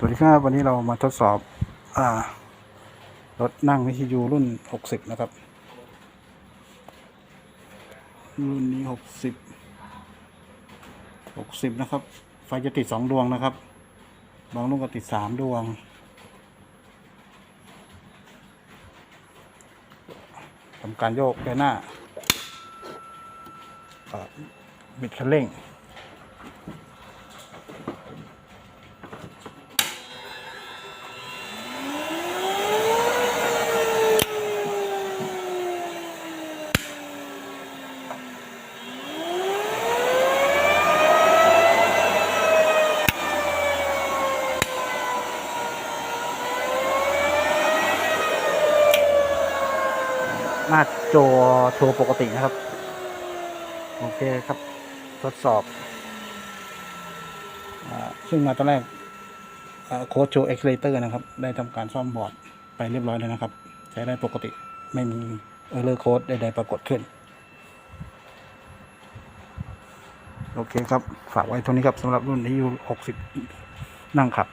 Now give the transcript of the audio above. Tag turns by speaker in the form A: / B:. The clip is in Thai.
A: สวัสดีครับ วันนี้เรามาทดสอบอรถนั่งวิทยุรุ่น 60 นะครับ รุ่นนี้ 60 60 นะครับ ไฟจะติด 2 ดวงนะครับ บางลูกก็ติด 3 ดวง ทำการโยกไปหน้าบิดคันเร่ง หน้าจอโชว์ปกตินะครับ โอเคครับ ทดสอบอซึ่งมาตอนแรกโค้ดโชว์เอ็กซ์เลเตอร์นะครับ ได้ทำการซ่อมบอร์ดไปเรียบร้อยแล้วนะครับ ใช้ได้ปกติไม่มีเออร์เลอร์โค้ดใดๆปรากฏขึ้น โอเคครับ ฝากไว้เท่านี้ครับสำหรับรุ่นที่อยู่60 นั่งขับ